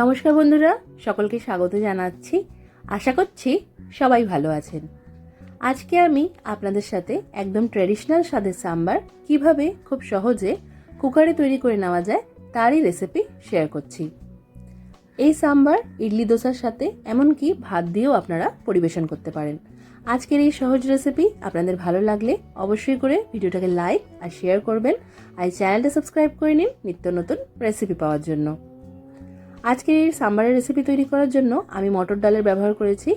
নমস্কার বন্ধুরা, সকলকে স্বাগত জানাচ্ছি। আশা করছি সবাই ভালো আছেন। আজকে আমি আপনাদের সাথে একদম ট্র্যাডিশনাল স্বাদের সাম্বার কীভাবে খুব সহজে কুকারে তৈরি করে নেওয়া যায় তারই রেসিপি শেয়ার করছি। এই সাম্বার, ইডলি দোসার সাথে এমনকি ভাত দিয়েও আপনারা পরিবেশন করতে পারেন। আজকের এই সহজ রেসিপি আপনাদের ভালো লাগলে অবশ্যই করে ভিডিওটাকে লাইক আর শেয়ার করবেন আর চ্যানেলটা সাবস্ক্রাইব করে নিন নিত্য নতুন রেসিপি পাওয়ার জন্য। আজকের এই সাম্বারের রেসিপি তৈরি করার জন্য আমি মটর ডালের ব্যবহার করেছি।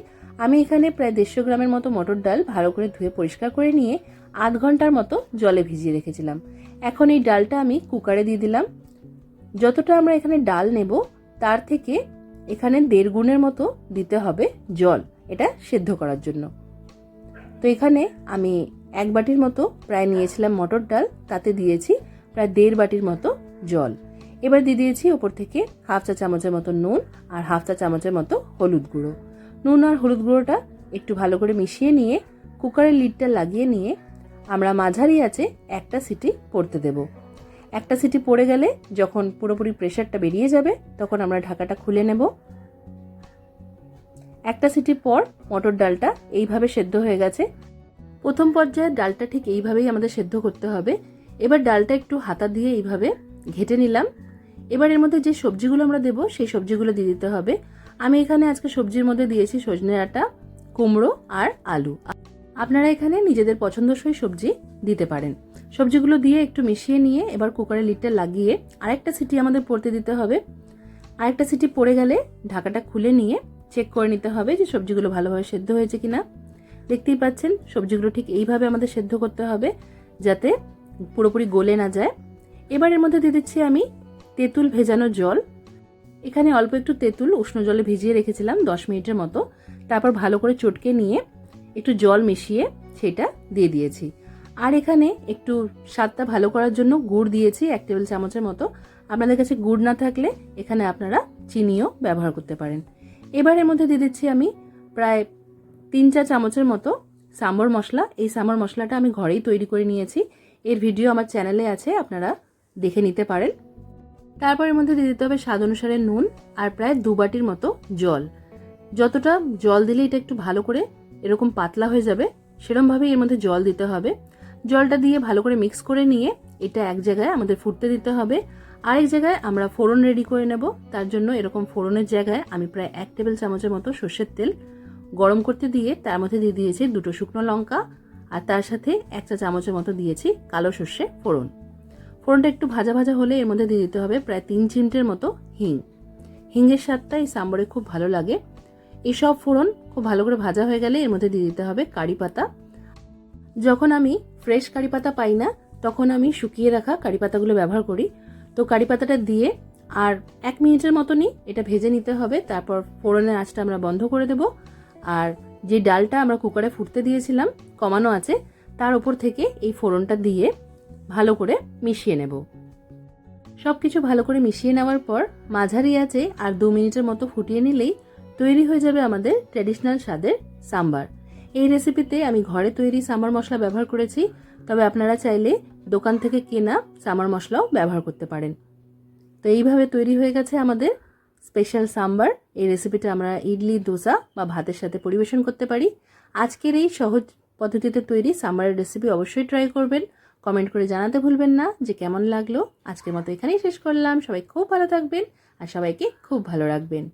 আমি এখানে প্রায় দেড়শো গ্রামের মতো মটর ডাল ভালো করে ধুয়ে পরিষ্কার করে নিয়ে আধ ঘণ্টার মতো জলে ভিজিয়ে রেখেছিলাম। এখন এই ডালটা আমি কুকারে দিয়ে দিলাম। যতটা আমরা এখানে ডাল নেব, তার থেকে এখানে দেড় গুণের মতো দিতে হবে জল। এটা সেদ্ধ করার জন্য। তো এখানে আমি এক বাটির মতো প্রায় নিয়েছিলাম মটর ডাল, তাতে দিয়েছি প্রায় দেড় বাটির মতো জল। এবার দিয়ে দিয়েছি ওপর থেকে হাফ চা চামচের মতো নুন আর হাফ চা চামচের মতো হলুদ গুঁড়ো। নুন আর হলুদ গুঁড়োটা একটু ভালো করে মিশিয়ে নিয়ে কুকারের লিডটা লাগিয়ে নিয়ে আমরা মাঝারি আছে একটা সিটি পড়তে দেব। একটা সিটি পড়ে গেলে যখন পুরোপুরি প্রেশারটা বেরিয়ে যাবে তখন আমরা ঢাকাটা খুলে নেব। একটা সিটির পর মটর ডালটা এইভাবে সেদ্ধ হয়ে গেছে। প্রথম পর্যায়ে ডালটা ঠিক এইভাবেই আমাদের সেদ্ধ করতে হবে। এবার ডালটা একটু হাতা দিয়ে এইভাবে ঘেটে নিলাম। এবার এর মধ্যে যে সবজিগুলো আমরা দেবো, সেই সবজিগুলো দিয়ে দিতে হবে। আমি এখানে আজকে সবজির মধ্যে দিয়েছি সজনে আটা, কুমড়ো আর আলু। আপনারা এখানে নিজেদের পছন্দসই সবজি দিতে পারেন। সবজিগুলো দিয়ে একটু মিশিয়ে নিয়ে এবার কুকারের লিডটা লাগিয়ে আরেকটা সিটি আমাদের পড়তে দিতে হবে। আরেকটা সিটি পড়ে গেলে ঢাকাটা খুলে নিয়ে চেক করে নিতে হবে যে সবজিগুলো ভালোভাবে সেদ্ধ হয়েছে কিনা। দেখতেই পাচ্ছেন, সবজিগুলো ঠিক এইভাবে আমাদের সেদ্ধ করতে হবে যাতে পুরোপুরি গলে না যায়। এবার এর মধ্যে দিয়ে দিচ্ছি আমি তেঁতুল ভেজানো জল। এখানে অল্প একটু তেঁতুল উষ্ণ জলে ভিজিয়ে রেখেছিলাম দশ মিনিটের মতো। তারপর ভালো করে চটকে নিয়ে একটু জল মিশিয়ে সেটা দিয়ে দিয়েছি। আর এখানে একটু স্বাদটা ভালো করার জন্য গুড় দিয়েছি এক টেবিল চামচের মতো। আপনাদের কাছে গুড় না থাকলে এখানে আপনারা চিনিও ব্যবহার করতে পারেন। এবার এর মধ্যে দিয়ে দিচ্ছি আমি প্রায় তিন চা চামচের মতো সাম্বর মশলা। এই সাম্বর মশলাটা আমি ঘরেই তৈরি করে নিয়েছি। এর ভিডিও আমার চ্যানেলে আছে, আপনারা দেখে নিতে পারেন। তারপর এর মধ্যে দিয়ে দিতে হবে স্বাদ অনুসারে নুন আর প্রায় দু বাটির মতো জল। যতটা জল দিলে এটা একটু ভালো করে এরকম পাতলা হয়ে যাবে, সেরমভাবেই এর মধ্যে জল দিতে হবে। জলটা দিয়ে ভালো করে মিক্স করে নিয়ে এটা এক জায়গায় আমাদের ফুটতে দিতে হবে। আরেক জায়গায় আমরা ফোড়ন রেডি করে নেব। তার জন্য এরকম ফোড়নের জায়গায় আমি প্রায় এক টেবিল চামচের মতো সর্ষের তেল গরম করতে দিয়ে তার মধ্যে দিয়ে দিয়েছি দুটো শুকনো লঙ্কা আর তার সাথে এক চা চামচের মতো দিয়েছি কালো সর্ষে ফোড়ন। ফোড়নটা একটু ভাজা ভাজা হলে এর মধ্যে দিয়ে দিতে হবে প্রায় তিন চিমটের মতো হিং। হিংয়ের স্বাদটা এই সাম্বরে খুব ভালো লাগে। এসব সব ফোড়ন খুব ভালো করে ভাজা হয়ে গেলে এর মধ্যে দিয়ে দিতে হবে কারি পাতা। যখন আমি ফ্রেশ কারি পাতা পাই না, তখন আমি শুকিয়ে রাখা কারি পাতাগুলো ব্যবহার করি। তো কারি পাতাটা দিয়ে আর এক মিনিটের মতনই এটা ভেজে নিতে হবে। তারপর ফোড়নের আঁচটা আমরা বন্ধ করে দেব। আর যে ডালটা আমরা কুকারে ফুটতে দিয়েছিলাম, কমানো আছে, তার উপর থেকে এই ফোড়নটা দিয়ে ভালো করে মিশিয়ে নেব। সব কিছু ভালো করে মিশিয়ে নেওয়ার পর মাঝারি আছে আর দু মিনিটের মতো ফুটিয়ে নিলেই তৈরি হয়ে যাবে আমাদের ট্র্যাডিশনাল স্বাদের সাম্বার। এই রেসিপিতে আমি ঘরে তৈরি সাম্বার মশলা ব্যবহার করেছি, তবে আপনারা চাইলে দোকান থেকে কেনা সাম্বার মশলাও ব্যবহার করতে পারেন। তো এইভাবে তৈরি হয়ে গেছে আমাদের স্পেশাল সাম্বার। এই রেসিপিটা আমরা ইডলি, দোসা বা ভাতের সাথে পরিবেশন করতে পারি। আজকের এই সহজ পদ্ধতিতে তৈরি সাম্বারের রেসিপি অবশ্যই ট্রাই করবেন। কমেন্ট করে জানাতে ভুলবেন না যে কেমন লাগল। আজকের মতো এখানেই শেষ করলাম। সবাই খুব ভালো থাকবেন আর সবাইকে খুব ভালো রাখবেন।